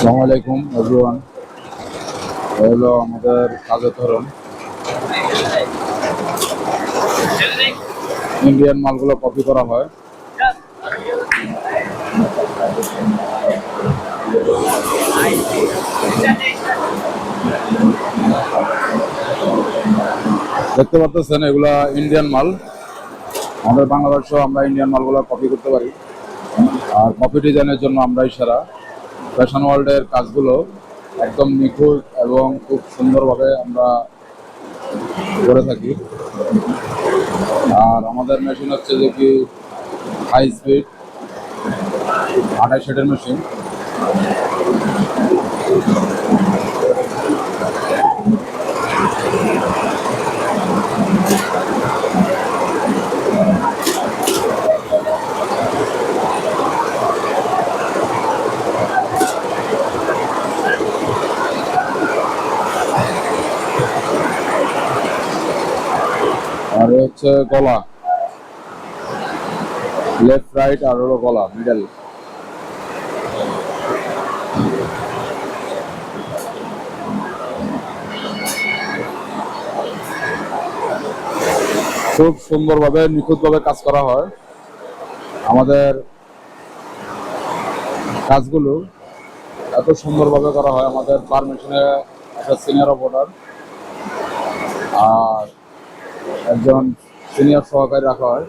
আসসালামু আলাইকুম এভরিওয়ান হলো আমাদের কাজের ধরন। ইন্ডিয়ান মালগুলো কপি করা হয়। দেখতে পাচ্ছেন, এগুলা ইন্ডিয়ান মাল। আমাদের বাংলাদেশেও আমরা ইন্ডিয়ান মালগুলো কপি করতে পারি। আর কপি ডিজাইনের জন্য আমরাই সেরা। ফ্যাশন ওয়ার্ল্ডের কাজগুলো একদম নিখুঁত এবং খুব সুন্দরভাবে আমরা করে থাকি। আর আমাদের মেশিন হচ্ছে যে কি হাই স্পিড আঠাশ শেটের মেশিন আর হচ্ছে গলা। লেফট রাইট আর হলো গলা মিডল খুব সুন্দরভাবে, নিখুঁতভাবে কাজ করা হয়। আমাদের কাজগুলো এত সুন্দরভাবে করা হয়, আমাদের পারমিশনে একটা সিনিয়র অপারেটর আর একজন সিনিয়র সহকারী রাখা হয়।